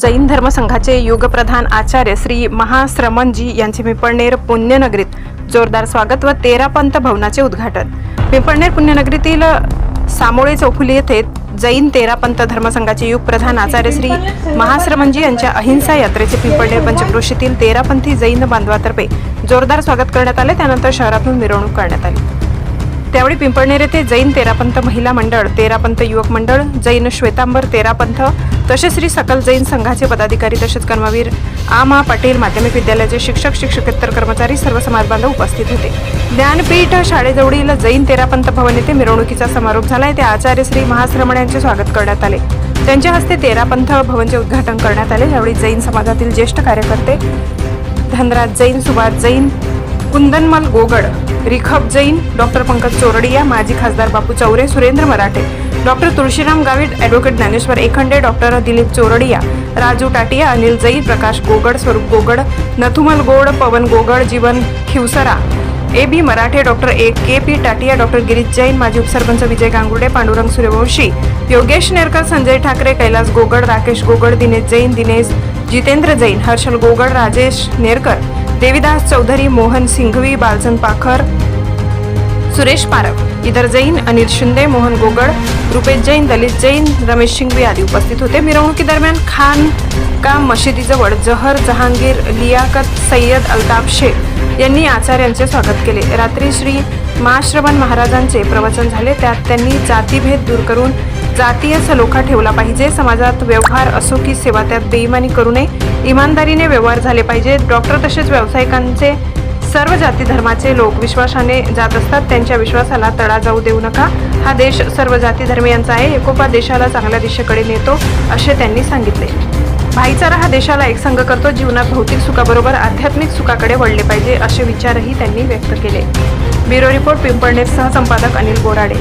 जैन धर्मसंघाचे युगप्रधान आचार्य श्री महाश्रमणजी यांचे पिंपळनेर पुण्यनगरीत जोरदार स्वागत व तेरा पंत भवनाचे उद्घाटन. पिंपळनेर पुण्यनगरीतील सामोळे चौफुली येथे जैन तेरा पंत धर्मसंघाचे युगप्रधान आचार्य श्री महाश्रमणजी यांच्या अहिंसा यात्रेचे पिंपळनेर पंचक्रोशीतील तेरापंथी जैन बांधवातर्फे जोरदार स्वागत करण्यात आले. त्यानंतर शहरातून मिरवणूक करण्यात आली. त्यावेळी पिंपळनेर येथे जैन तेरापंथ महिला मंडळ तेरापंथ युवक मंडळ जैन श्वेतांबर तेरापंथ तसेच श्री सकल जैन संघाचे पदाधिकारी तसेच कर्मवीर आमा पाटील माध्यमिक विद्यालयाचे शिक्षक शिक्षकेतर कर्मचारी सर्व समाजबांधव उपस्थित होते. ज्ञानपीठ शाळेजवळील जैन तेरापंथ भवन येथे मिरवणुकीचा समारोप झाला येथे आचार्य श्री महाश्रमण यांचे स्वागत करण्यात आले. त्यांच्या हस्ते तेरापंथ भवनचे उद्घाटन करण्यात आले. यावेळी जैन समाजातील ज्येष्ठ कार्यकर्ते धनराज जैन सुभाष जैन कुंदनमल गोगड रिखब जैन डॉक्टर पंकज चोरडिया माजी खासदार Bapu Chaure Surendra Marathe doctor Tulshiram Gavit advocate Dnyaneshwar Ekhande doctor Dilip Chordiya Raju Tatiya Anil Jain Prakash Gogad Swarup Gogad Nathumal God Pawan Gogad Jivan Khivsara. A B Marathe doctor A K P Tatiya doctor Girish Jain माजी उपसरपंच विजय गांगुर्डे पांडुरंग सूर्यवंशी योगेश नेरकर संजय ठाकरे कैलास गोगड राकेश गोगड दिनेश जैन दिनेश जितेंद्र जैन हर्षल गोगड राजेश नेरकर देविदास चौधरी मोहन सिंघवी बालचंद पाखर सुरेश पारख इतर जैन अनिल शिंदे मोहन गोगड रुपेश जैन दलित जैन रमेश शिंगवी आदी उपस्थित होते। मिरवणुकीदरम्यान खान का मशिदीजवळ जहर जहांगीर लियाकत सय्यद अल्ताफ शेख यांनी आचार्यांचे स्वागत केले. रात्री श्री महाश्रवण महाराजांचे प्रवचन झाले. त्यात त्यांनी जातीभेद दूर करून जातीय सलोखा ठेवला पाहिजे. समाजात व्यवहार असो की सेवा त्यात बेईमानी करू नये. इमानदारीने व्यवहार झाले पाहिजे. डॉक्टर तसेच व्यावसायिकांचे सर्व जाती धर्माचे लोक विश्वासाने जात असतात. त्यांच्या विश्वासाला तडा जाऊ देऊ नका. हा देश सर्व जाती धर्मियांचा आहे. एकोपा देशाला चांगल्या दिशेकडे नेतो असे त्यांनी सांगितले. भाईचारा हा देशाला एकसंग करतो. जीवनात भौतिक सुखाबरोबर आध्यात्मिक सुखाकडे वळले पाहिजे असे विचारही त्यांनी व्यक्त केले. ब्युरो रिपोर्ट पिंपळनेर सहसंपादक अनिल बोराडे.